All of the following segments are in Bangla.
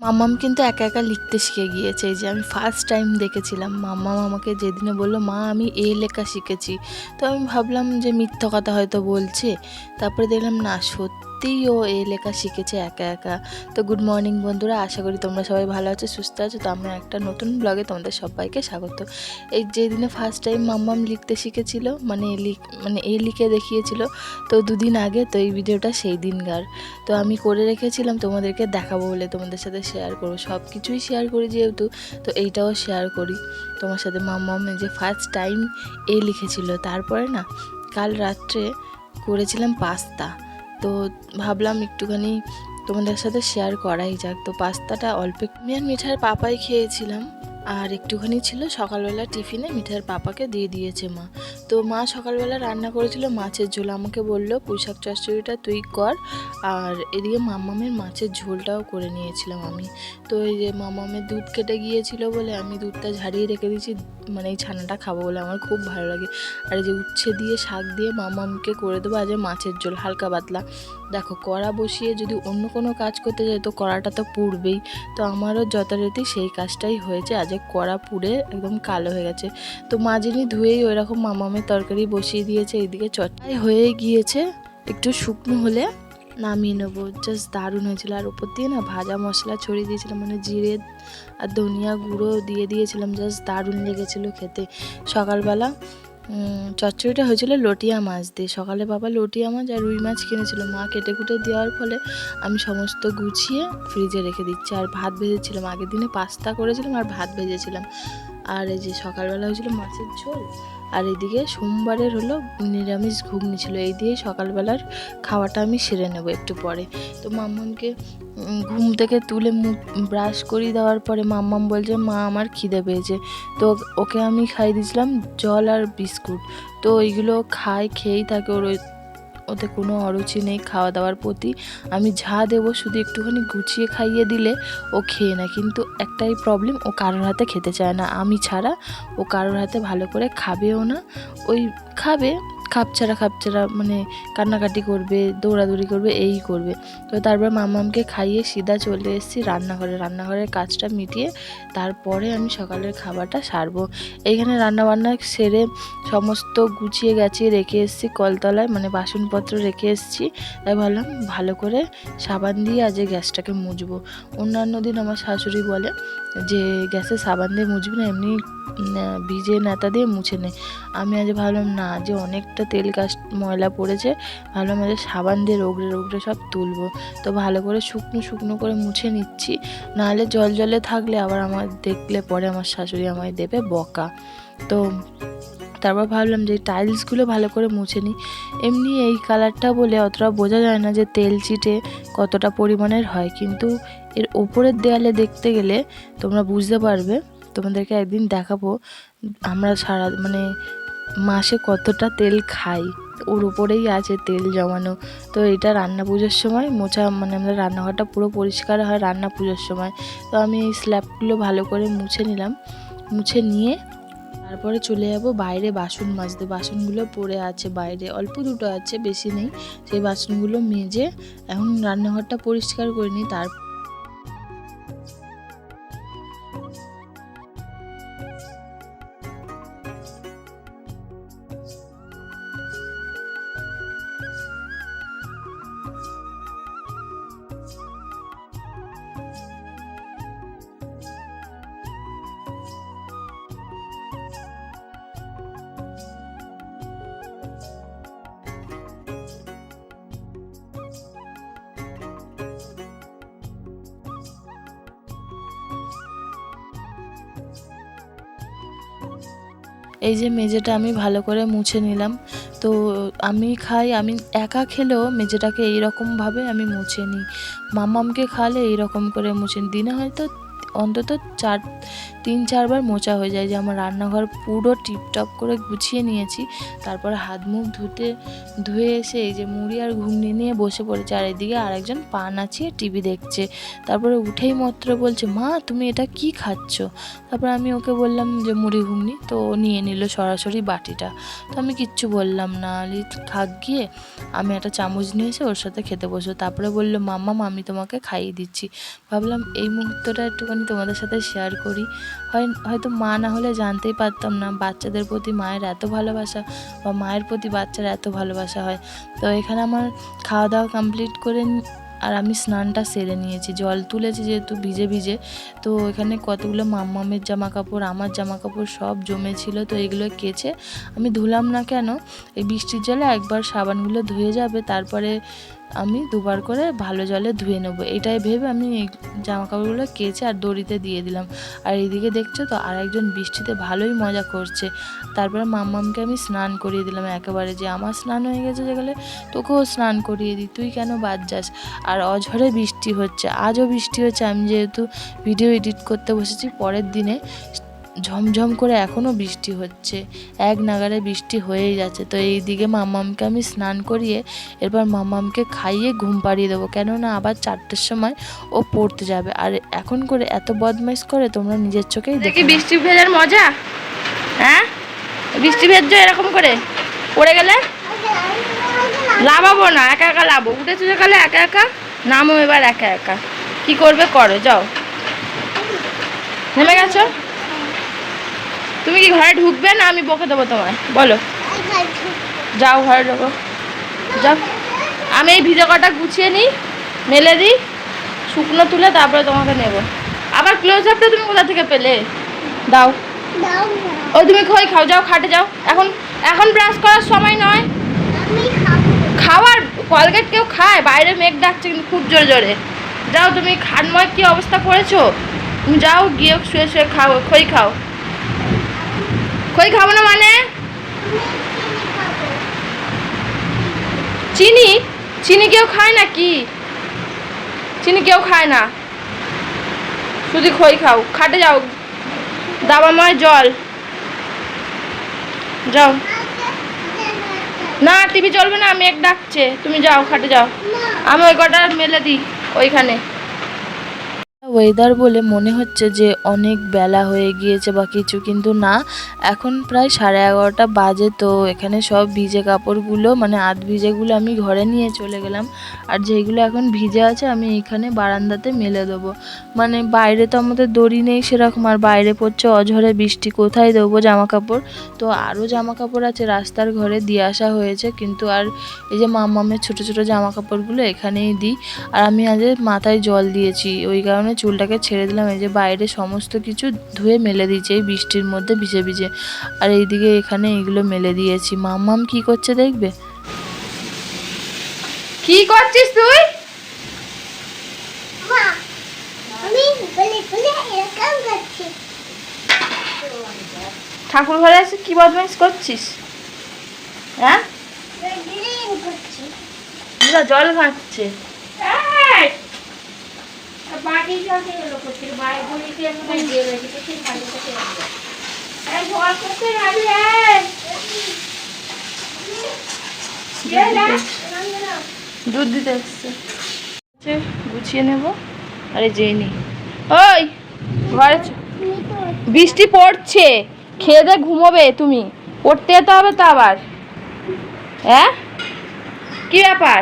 মাম্মাম কিন্তু একা একা লিখতে শিখে গিয়েছে। এই যে আমি ফার্স্ট টাইম দেখেছিলাম মাম্মাম আমাকে যেদিনে বলল, মা, আমি এ লেখা শিখেছি। তো আমি ভাবলাম যে মিথ্যা কথা হয়তো বলছে। তারপরে দেখলাম, না সত্যিই ও এ লেখা শিখেছে একা একা। তো গুড মর্নিং বন্ধুরা, আশা করি তোমরা সবাই ভালো আছো, সুস্থ আছো। তো আমরা একটা নতুন ব্লগে তোমাদের সবাইকে স্বাগত। এই যেদিনে ফার্স্ট টাইম মাম্মাম লিখতে শিখেছিল মানে লিখ মানে এ লিখে দেখিয়েছিল, তো দুদিন আগে, তো এই ভিডিওটা সেই দিনকার তো আমি করে রেখেছিলাম, তোমাদেরকে দেখাবো বলে তোমাদের সাথে শেয়ার করব। সব কিছুই শেয়ার করি যেহেতু, তো এইটাও শেয়ার করি। তোমার সাথে মাম্মাম যে ফার্স্ট টাইম এ লিখেছিল, তারপরে না, কাল রাত্রে করেছিলাম পাস্তা। তো ভাবলাম একটুখানি তোমাদের সাথে শেয়ার করাই যাক। তো পাস্তাটা অল্প আমি আর মিঠার পাপাই খেয়েছিলাম। আর একটুখানি ছিল সকালবেলা টিফিনে মিঠার পাপাকে দিয়ে দিয়েছে মা। তো মা সকালবেলা রান্না করেছিল মাছের ঝোল। আমাকে বলল, পুঁইশাক চচ্চড়িটা তুই কর। আর এদিকে মামামের মাছের ঝোলটাও করে নিয়েছিলাম আমি। তো এই যে মামামের দুধ কেটে গিয়েছিল বলে আমি দুধটা ঝাড়িয়ে রেখে দিয়েছি মানে এই ছানাটা খাব বলে আমার খুব ভালো লাগে। আর এই যে উচ্ছে দিয়ে শাক দিয়ে মামামকে করে দেবো, আজ মাছের ঝোল, হালকা পাতলা। দেখো, কড়া বসিয়ে যদি অন্য কোনো কাজ করতে যাই, তো কড়াটা তো পুড়বেই। তো আমারও যথারীতি সেই কাজটাই হয়েছে। আজ কড়া পুড়ে একদম কালো হয়ে গেছে। তো মাঝিনি ধুয়েই ওই রকম মামামের তরকারি বসিয়ে দিয়েছে, এইদিকে চটাই হয়ে গিয়েছে। একটু শুকনো হলে নামিয়ে নেব। জাস্ট দারুণ হয়েছিল। আর ওপর দিয়ে না ভাজা মশলা ছড়িয়ে দিয়েছিলাম মানে জিরে আর ধনিয়া গুঁড়ো দিয়ে দিয়েছিলাম। জাস্ট দারুণ লেগেছিলো খেতে। সকালবেলা চচ্চড়িটা হয়েছিল লটিয়া মাছ দিয়ে। সকালে বাবা লটিয়া মাছ আর রুই মাছ কিনেছিল। মা কেটে কুটে দেওয়ার ফলে আমি সমস্ত গুছিয়ে ফ্রিজে রেখে দিচ্ছি। আর ভাত ভেজেছিলাম। আগের দিনে পাস্তা করেছিলাম আর ভাত ভেজেছিলাম। আর এই যে সকালবেলা হয়েছিল মাছের ঝোল। আর এদিকে সোমবারের হলো নিরামিষ ঘুগনি ছিল। এই দিয়ে সকালবেলার খাওয়াটা আমি সেরে নেব একটু পরে। তো মামনকে ঘুম থেকে তুলে মুখ ব্রাশ করিয়ে দেওয়ার পরে মাম্মাম বলছে, মা, আমার খিদে পেয়েছে। তো ওকে আমি খাই দিয়েছিলাম জল আর বিস্কুট। তো ওইগুলো খায়, খেয়েই থাকে ওর ওতে কোনো অরুচি নেই খাওয়া দাওয়ার প্রতি। আমি যা দেবো শুধু একটুখানি গুছিয়ে খাইয়ে দিলে ও খেয়ে না কিন্তু একটাই প্রবলেম ও কারোর হাতে খেতে চায় না। আমি ছাড়া ও কারোর হাতে ভালো করে খাবেও না। ওই খাবে খাপছাড়া খাপছাড়া মানে কান্নাকাটি করবে, দৌড়াদৌড়ি করবে, এই করবে। তো তারপর মামামকে খাইয়ে সিধা চলে এসেছি রান্নাঘরে। রান্নাঘরের কাজটা মিটিয়ে তারপরে আমি সকালের খাবারটা সারবো। এইখানে রান্নাবান্না সেরে সমস্ত গুছিয়ে গাছিয়ে রেখে এসেছি, কলতলায় মানে বাসনপত্র রেখে এসেছি। তাই ভাবলাম ভালো করে সাবান দিয়ে আজ গ্যাসটাকে মুছবো। অন্যান্য দিন আমার শাশুড়ি বলে যে, গ্যাসে সাবান দিয়ে মুছবি না, এমনি ভিজে নেতা দিয়ে মুছে নে। আমি আজ ভাবলাম, না যে অনেকটা তেল গাছ ময়লা পড়েছে। ভাবলাম আজ সাবান দিয়ে রোগড়ে রোগড়ে সব তুলবো। তো ভালো করে শুকনো শুকনো করে মুছে নিচ্ছি। নাহলে জল জলে থাকলে আবার আমার দেখলে পরে আমার শাশুড়ি আমায় দেবে বকা। তো তারপর ভাবলাম যে টাইলসগুলো ভালো করে মুছে নিই এমনি এই কালারটা বলে অতটা বোঝা যায় না যে তেল চিটে কতটা পরিমাণের হয়। কিন্তু এর ওপরের দেয়ালে দেখতে গেলে তোমরা বুঝতে পারবে তোমাদেরকে একদিন দেখাবো আমরা সারা মানে মাসে কতটা তেল খাই। ওর উপরেই আছে তেল জমানো। তো এটা রান্না পুজোর সময় মোছা মানে আমাদের রান্নাঘরটা পুরো পরিষ্কার হয় রান্না পুজোর সময়। তো আমি এই স্ল্যাবগুলো ভালো করে মুছে নিলাম। মুছে নিয়ে তারপরে চলে যাব বাইরে বাসন মাজতে। বাসনগুলো পড়ে আছে বাইরে। অল্প দুটো আছে, বেশি নেই। সেই বাসনগুলো মেজে এখন রান্নাঘরটা পরিষ্কার করে নিই। তার এই যে মেঝেটা আমি ভালো করে মুছে নিলাম তো আমি খাই, আমি একা খেলেও মেঝেটাকে এইরকমভাবে আমি মুছে নিই মামামকে খাওয়ালে এইরকম করে মুছে। দিনে হয়তো অন্তত চার, তিন, চারবার মোচা হয়ে যায় যে আমার রান্নাঘর পুরো টিপটপ করে গুছিয়ে নিয়েছি। তারপরে হাত মুখ ধুতে, ধুয়ে এসে এই যে মুড়ি আর ঘুগনি নিয়ে বসে পড়েছে আর এদিকে আরেকজন পা নাচিয়ে টিভি দেখছে। তারপরে উঠেই মাত্র বলছে, মা, তুমি এটা কি খাচ্ছ? তারপর আমি ওকে বললাম যে, মুড়ি, ঘুগনি। তো ও নিয়ে নিল সরাসরি বাটিটা। তো আমি কিচ্ছু বললাম না। আলি খাক গিয়ে আমি একটা চামচ নিয়ে এসে ওর সাথে খেতে বসবো তারপরে বলল, মাম্মা, আমি তোমাকে খাইয়ে দিচ্ছি। ভাবলাম এই মুহূর্তটা একটুখানি তোমাদের সাথে শেয়ার করি। হয় হয়তো মা না হলে জানতেই পারতাম না বাচ্চাদের প্রতি মায়ের এত ভালোবাসা বা মায়ের প্রতি বাচ্চার এত ভালোবাসা হয়। তো এখানে আমার খাওয়া দাওয়া কমপ্লিট করে আর আমি স্নানটা সেরে নিয়েছি। জল তুলেছি যেহেতু ভিজে ভিজে। তো এখানে কতগুলো মাম্মামের জামা কাপড় আমার জামা কাপড় সব জমেছিল। তো এগুলো কেচে আমি ধুলাম না কেন? এই বৃষ্টির জলে একবার সাবানগুলো ধুয়ে যাবে, তারপরে আমি দুবার করে ভালো জলে ধুয়ে নেব। এটাই ভেবে আমি জামা কাপড়গুলো কেচে আর দড়িতে দিয়ে দিলাম। আর এইদিকে দেখছ তো আর একজন বৃষ্টিতে ভালোই মজা করছে। তারপরে মাম্মামকে আমি স্নান করিয়ে দিলাম একেবারে যে, আমার স্নান হয়ে গেছে যেগুলো তোকেও স্নান করিয়ে দিই, তুই কেন বাদ যাস? আর অঝরে বৃষ্টি হচ্ছে, আজও বৃষ্টি হচ্ছে। আমি যেহেতু ভিডিও এডিট করতে বসেছি, পরের দিনে ঝমঝম করে এখনও বৃষ্টি হচ্ছে। এক নাগারে বৃষ্টি হয়েই যাচ্ছে। তো এই দিকে মাম্মামকে আমি স্নান করিয়ে এরপর মাম্মামকে খাইয়ে ঘুম পাড়িয়ে দেবো। কেননা আবার চারটের সময় ও পড়তে যাবে। আর এখন করে এত বদমাইশ করে তোমরা নিজের চোখেই দেখি। বৃষ্টি ভেজার মজা? হ্যাঁ? বৃষ্টি ভেজছো এরকম করে? পড়ে গেলে? লাভাবো না একা একা লাভো। উঠেছো যেখানে একা একা? নামো এবার একা একা। কি করবে করো যাও। নেমে গেছো? তুমি কি ঘরে ঢুকবে না আমি বকে দেবো তোমায়? বলো। যাও ঘরে ঢোকো। যাও। আমি এই ভিজে কটা গুছিয়ে নিই, মেলে দিই, শুকনো তুলে তারপরে তোমাকে নেব। আবার ক্লোজ আপটা তুমি কোথা থেকে পেলে? দাও। ও, তুমি খই খাও, যাও খাটে যাও। এখন এখন ব্রাশ করার সময় নয়। খাওয়ার কলগেট কেউ খায়, বাইরে মেঘ ডাকছে কিন্তু খুব জোরে জোরে। যাও তুমি, খানময় কি অবস্থা করেছ? তুমি যাও, গিয়ে শুয়ে শুয়ে খাও, খই খাও। খই খাব না মানে? চিনি? চিনি কেউ খায় না কি চিনি কেউ খায় না। শুধু খই খাও। খাটে যাও। দাবাময় জল। যাও। না, টিভি চলবে না, মেঘ ডাকছে। তুমি যাও, খাটে যাও। আমি ওই কটা মেলে দিই, ওইখানে। ওয়েদার বলে মনে হচ্ছে যে অনেক বেলা হয়ে গিয়েছে বা কিছু, কিন্তু না, এখন প্রায় সাড়ে এগারোটা বাজে, তো এখানে সব ভিজে কাপড়গুলো মানে আধ ভিজেগুলো আমি ঘরে নিয়ে চলে গেলাম। আর যেগুলো এখন ভিজে আছে, আমি এখানে বারান্দাতে মেলে দেবো। মানে বাইরে তো আমাদের দড়ি নেই সেরকম, আর বাইরে পড়ছে অঝরে বৃষ্টি, কোথায় দেবো জামা কাপড় তো আরও জামা কাপড় আছে, রাস্তার ঘরে দিয়ে আসা হয়েছে, কিন্তু আর এই যে মামামের ছোটো ছোটো জামা কাপড়গুলো এখানেই দিই। আর আমি আজ মাথায় জল দিয়েছি, ওই কারণে চুলটাকে ছেড়ে দিলাম। এই যে বাইরে সমস্ত কিছু ধুয়ে মেলে দিয়েছি এই বৃষ্টির মধ্যে ভিজে ভিজে। আর এইদিকে এখানে এগুলো মেলে দিয়েছি। মাম্মাম কি করছে দেখবে? কি করছিস তুই? ঠাকুর ঘরে এসে কি বদমাইশ করছিস? হ্যাঁ? জল ঘাঁটছে। বাড়ি যাকে এলো করছি বাড়ি গুলিতে আমি দিয়ে রেখে তো সেই ভালো থেকে এই জল করতে যাবি দুধ দিতে হচ্ছে, গুছিয়ে নেব। আরে জেনি ওই ঘরে বৃষ্টি পড়ছে খেয়ে দে ঘুমোবে তুমি। পড়তে যেতে হবে তো আবার। হ্যাঁ? কি ব্যাপার?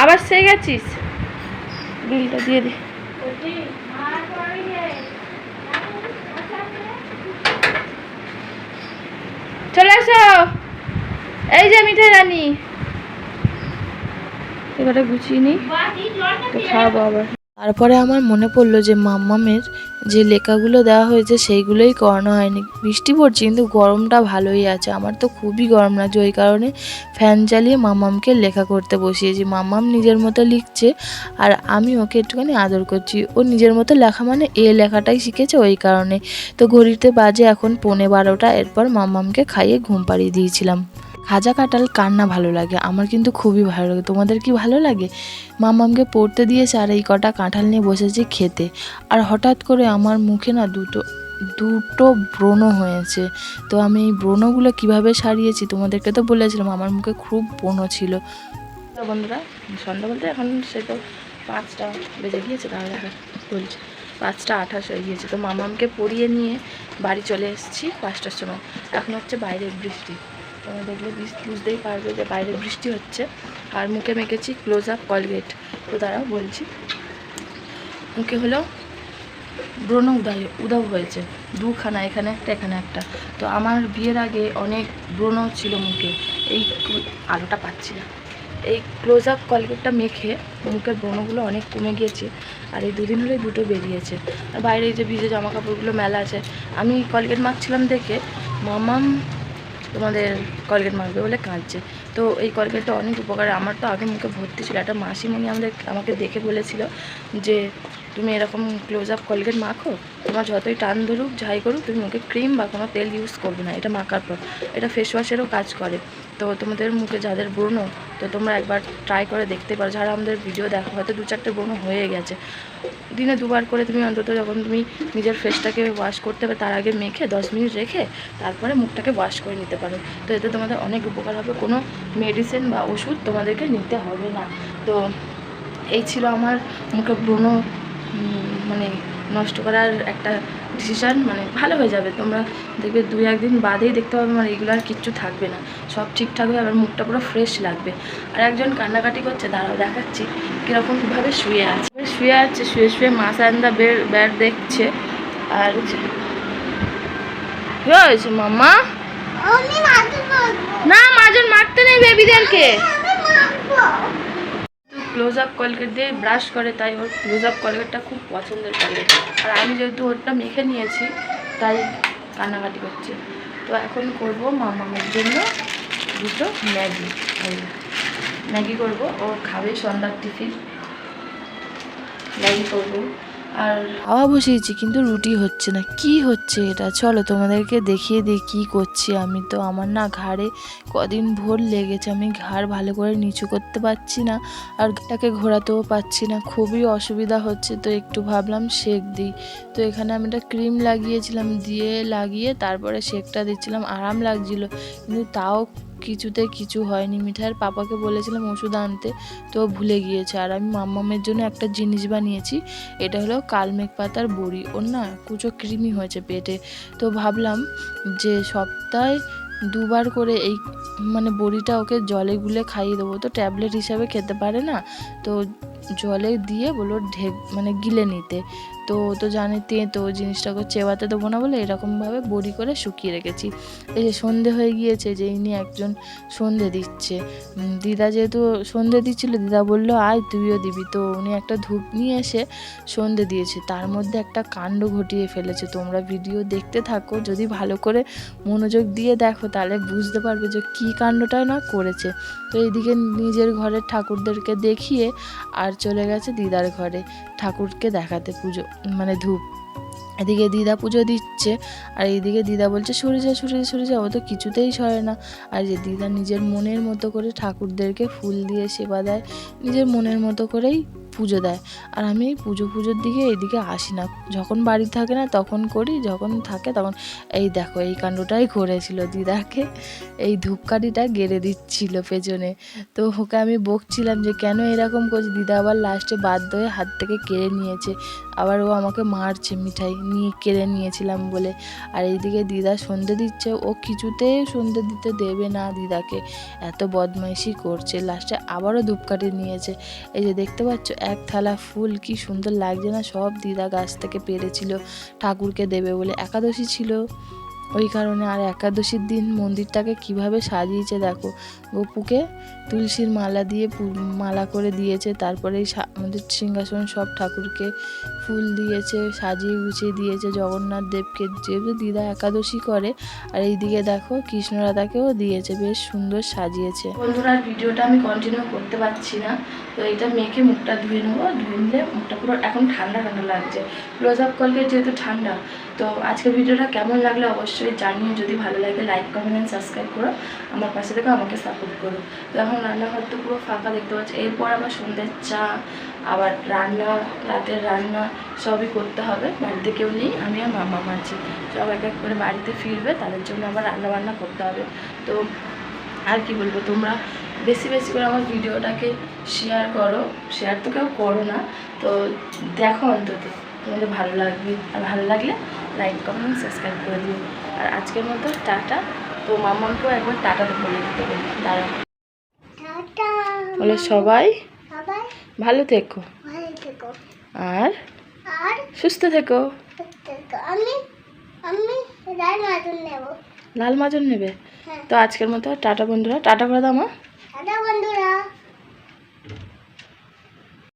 আবার সে গেছিস? বিলটা দিয়ে দি চলে আসো এই যে মিঠাই রানী। এবারে গুছিয়ে নি তো খাওয়াবো আবার। তারপরে আমার মনে পড়ল যে মাম্মামের যে লেখাগুলো দেওয়া হয়েছে সেইগুলোই করানো হয়নি। বৃষ্টি পড়ছে, কিন্তু গরমটা ভালোই আছে। আমার তো খুবই গরম লাগছে। ওই কারণে ফ্যান চালিয়ে মাম্মামকে লেখা করতে বসিয়েছি। মাম্মাম নিজের মতো লিখছে আর আমি ওকে একটুখানি আদর করছি। ও নিজের মতো লেখা মানে এ লেখাটাই শিখেছে ওই কারণে। তো ঘড়িতে বাজে এখন পৌনে বারোটা। এরপর মাম্মামকে খাইয়ে ঘুম পাড়িয়ে দিয়েছিলাম। খাজা কাঁঠাল কার না ভালো লাগে? আমার কিন্তু খুবই ভালো লাগে। তোমাদের কি ভালো লাগে? মামামকে পড়তে দিয়েছে আর এই কটা কাঁঠাল নিয়ে বসেছি খেতে। আর হঠাৎ করে আমার মুখে না দুটো দুটো ব্রণ হয়েছে। তো আমি এই ব্রণগুলো কীভাবে সারিয়েছি তোমাদেরকে তো বলেছিলাম, আমার মুখে খুব ব্রণ ছিল। বন্ধুরা, সন্ধ্যা বলতে এখন সে তো পাঁচটা বেজে গিয়েছে, তাহলে বলছি, পাঁচটা আঠাশ হয়ে গিয়েছে। তো মামামকে পড়িয়ে নিয়ে বাড়ি চলে এসেছি পাঁচটার সময়। এখন হচ্ছে বাইরে বৃষ্টি। তোমরা দেখলে বুঝ- বুঝতেই পারবে যে বাইরে বৃষ্টি হচ্ছে। আর মুখে মেখেছি ক্লোজ আপ কলগেট তো তারাও বলছি। মুখে হলো ব্রণ উদয় উদাও হয়েছে। দুখানা, এখানে একটা এখানে একটা। তো আমার বিয়ের আগে অনেক ব্রণ ছিল মুখে। এই আলোটা পাচ্ছি না। এই ক্লোজ আপ কলগেটটা মেখে মুখের ব্রণগুলো অনেক কমে গিয়েছে আর এই দুদিন হলে দুটো বেরিয়েছে। আর বাইরে যে ভিজে জামা কাপড়গুলো মেলা আছে। আমি কলগেট মাখছিলাম দেখে, মামাম তোমাদের কলগেট মাখবে বলে কাঁদছে। তো এই কলগেটটা অনেক উপকার। আমার তো আগে মুখে ভর্তি ছিল। একটা মাসিমণি আমাদের আমাকে দেখে বলেছিল যে তুমি এরকম ক্লোজ আপ কলগেট মাখো, তোমার যতই টান ধরুক, যাই করুক, তুমি মুখে ক্রিম বা কোনো তেল ইউজ করবে না, এটা মাখার পর। এটা ফেস ওয়াশেরও কাজ করে। তো তোমাদের মুখে যাদের ব্রণ, তো তোমরা একবার ট্রাই করে দেখতে পারো। যারা আমাদের ভিডিও দেখো, হয়তো দু চারটে ব্রণ হয়ে গেছে। দিনে দুবার করে তুমি অন্তত যখন তুমি নিজের ফেসটাকে ওয়াশ করতে হবে, তার আগে মেখে দশ মিনিট রেখে তারপরে মুখটাকে ওয়াশ করে নিতে পারো। তো এতে তোমাদের অনেক উপকার হবে। কোনো মেডিসিন বা ওষুধ তোমাদেরকে নিতে হবে না। তো এই ছিল আমার মুখে ব্রণ মানে নষ্ট করার একটা ডিসিশান মানে ভালো হয়ে যাবে। তোমরা দেখবে দুই একদিন বাদেই দেখতে পাবে মানে এগুলো আর কিচ্ছু থাকবে না। সব ঠিকঠাক হয়ে আবার মুখটা পুরো ফ্রেশ লাগবে। আর একজন কান্নাকাটি করছে দাঁড়াও দেখাচ্ছি কীরকমভাবে শুয়ে আছে। শুয়ে আছে শুয়ে শুয়ে মাছ আন্দা বের ব্যাট দেখছে। আর কি হয়েছে মাম্মা? না মাজন মারতে নেই বেবিদেরকে ক্লোজ আপ কলগেট দিয়ে ব্রাশ করে, তাই ওর ক্লোজ আপ কলগেটটা খুব পছন্দের কলগেট আর আমি যেহেতু ওরটা মেখে নিয়েছি, তাই কান্নাকাটি করছে। তো এখন করব মামামের জন্য দুটো ম্যাগি। ম্যাগি করব, ও খাবে সন্ধ্যার টিফিন। ম্যাগি করব। আর খাওয়া বসিয়েছি, কিন্তু রুটি হচ্ছে না। কি হচ্ছে এটা? চলো তোমাদেরকে দেখিয়ে দিই কী করছি আমি তো। আমার না ঘাড়ে কদিন ভোর লেগেছে। আমি ঘাড় ভালো করে নিচু করতে পারছি না আর এটাকে ঘোরাতেও পারছি না। খুবই অসুবিধা হচ্ছে, তো একটু ভাবলাম শেক দিই। তো এখানে আমি একটা ক্রিম লাগিয়েছিলাম, দিয়ে লাগিয়ে তারপরে শেকটা দিচ্ছিলাম। আরাম লাগছিল, কিন্তু তাও কিছুতে কিছু হয়নি, মিঠাইয়ের পাপাকে বলেছিলাম ওষুধ আনতে, তো ভুলে গিয়েছে। আর আমি মাম্মামের জন্য একটা জিনিস বানিয়েছি, এটা হলো কালমেঘ পাতার বড়ি। ওর না কুচো কৃমি হয়েছে পেটে। তো ভাবলাম যে সপ্তাহে দুবার করে এই মানে বড়িটা ওকে জলে গুলে খাইয়ে দেবো। তো ট্যাবলেট হিসাবে খেতে পারে না, তো জলে দিয়ে বলো ঢেক মানে গিলে নিতে। তো তো জানে তেঁতো জিনিসটাকে চেবাতে দেবো না বলে এরকমভাবে বড়ি করে শুকিয়ে রেখেছি। এই যে সন্ধে হয়ে গিয়েছে যে ইনি একজন সন্ধে দিচ্ছে। দিদা যেহেতু সন্ধে দিচ্ছিল, দিদা বলল, আয় তুইও দিবি। তো উনি একটা ধূপ নিয়ে এসে সন্ধে দিয়েছে। তার মধ্যে একটা কাণ্ড ঘটিয়ে ফেলেছে। তোমরা ভিডিও দেখতে থাকো, যদি ভালো করে মনোযোগ দিয়ে দেখো, তাহলে বুঝতে পারবে যে কী কাণ্ডটা না করেছে। তো এইদিকে নিজের ঘরের ঠাকুরদেরকে দেখিয়ে আর চলে গেছে দিদার ঘরে ঠাকুরকে দেখাতে পুজো। মানে ধূপ। এদিকে দিদা পুজো দিচ্ছে, আর এইদিকে দিদা বলছে, সরে যা সরে যা সরে যা। ও তো কিছুতেই সরে না। আর যে দিদা নিজের মনের মতো করে ঠাকুরদেরকে ফুল দিয়ে সেবা দেয়, নিজের মনের মতো করেই পুজো দেয়। আর আমি পুজো পুজোর দিকে এইদিকে আসি না। যখন বাড়ি থাকে না তখন করি, যখন থাকে তখন, এই দেখো, এই কাণ্ডটাই করেছিল দিদাকে। এই ধূপকাঠিটা গেড়ে দিচ্ছিল পেছনে। তো ওকে আমি বকছিলাম যে, কেন এরকম করছি দিদা আবার লাস্টে বাধ্য হয়ে হাত থেকে কেড়ে নিয়েছে। আবার ও আমাকে মারছে মিঠাই, নিয়ে কেড়ে নিয়েছিলাম বলে। আর এইদিকে দিদা সন্ধে দিচ্ছে, ও কিছুতে সন্ধে দিতে দেবে না দিদাকে। এত বদমাইশি করছে। লাস্টে আবারও ধূপকাঠি নিয়েছে। এই যে দেখতে পাচ্ছ এক থালা ফুল, কি সুন্দর লাগছে না, সব দিদা গাছ থেকে পেরেছিল, ঠাকুরকে দেবে বলে একাদশী ছিল। ওই কারণে আর একাদশীর দিন মন্দিরটাকে কীভাবে সাজিয়েছে দেখো। গপুকে তুলসীর মালা দিয়ে মালা করে দিয়েছে, তারপরে আমাদের সিংহাসন সব ঠাকুরকে ফুল দিয়েছে, সাজিয়ে গুছিয়ে দিয়েছে, জগন্নাথ দেবকে, যেহেতু দিদা একাদশী করে, আর এইদিকে দেখো কৃষ্ণরাধাকেও দিয়েছে, বেশ সুন্দর সাজিয়েছে। বন্ধুরা ভিডিওটা আমি কন্টিনিউ করতে পারছি না, তো এটা মেখে মুখটা ধুয়ে নেব, ধুয়ে নিলে মুখটা পুরো এখন ঠান্ডা ঠান্ডা লাগছে। ক্লোজ আপ কলগেট যেহেতু ঠান্ডা, তো আজকের ভিডিওটা কেমন লাগলে অবশ্যই অবশ্যই জানিও, যদি ভালো লাগে লাইক কমেন্ট সাবস্ক্রাইব করো। আমার পাশে থেকে আমাকে সাপোর্ট করো। তো এখন রান্নাঘর তো পুরো ফাঁকা দেখতে পাচ্ছি। এরপর আবার সন্ধ্যের চা, আবার রান্না, রাতের রান্না, সবই করতে হবে। বাড়িতে কেউ নেই, আমি আর মামা আছি। সব এক এক করে বাড়িতে ফিরবে, তাদের জন্য আবার রান্না বান্না করতে হবে। তো আর কি বলব, তোমরা বেশি বেশি করে আমার ভিডিওটাকে শেয়ার করো। শেয়ার তো কেউ করো না। তো দেখো অন্তত, তোমাদের ভালো লাগবে। আর ভালো লাগলে লাইক কমেন্ট সাবস্ক্রাইব করে দিও। আর আজকের মতো টাটা। তো মামাকেও একবার টাটা বলে দিতে বলি দাঁড়া বলে সবাই ভালো থেকো। আর সুস্থ থেকো। লাল মাজন নেবে? হ্যাঁ। তো আজকের মতো টাটা বন্ধুরা। টাটা করে দাও মা। টাটা বন্ধুরা।